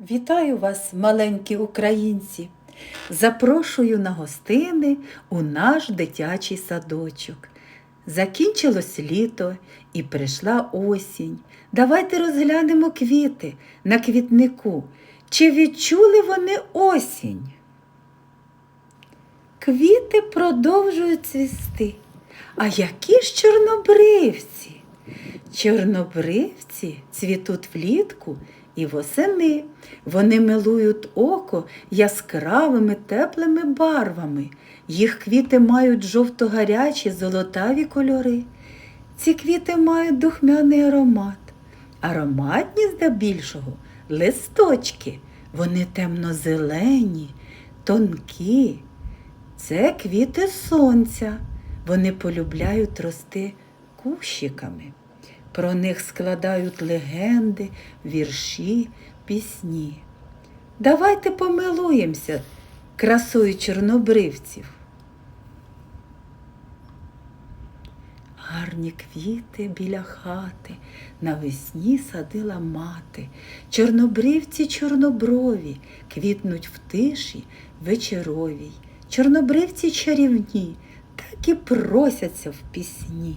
Вітаю вас, маленькі українці! Запрошую на гостини у наш дитячий садочок. Закінчилось літо і прийшла осінь. Давайте розглянемо квіти на квітнику. Чи відчули вони осінь? Квіти продовжують цвісти. А які ж чорнобривці? Чорнобривці цвітуть влітку і восени. Вони милують око яскравими теплими барвами. Їх квіти мають жовто-гарячі золотаві кольори. Ці квіти мають духмяний аромат. Ароматні здебільшого листочки. Вони темно-зелені, тонкі. Це квіти сонця. Вони полюбляють рости кущиками. Про них складають легенди, вірші, пісні. Давайте помилуємося красою чорнобривців. Гарні квіти біля хати навесні садила мати. Чорнобривці чорноброві квітнуть в тиші вечоровій. Чорнобривці чарівні, так і просяться в пісні.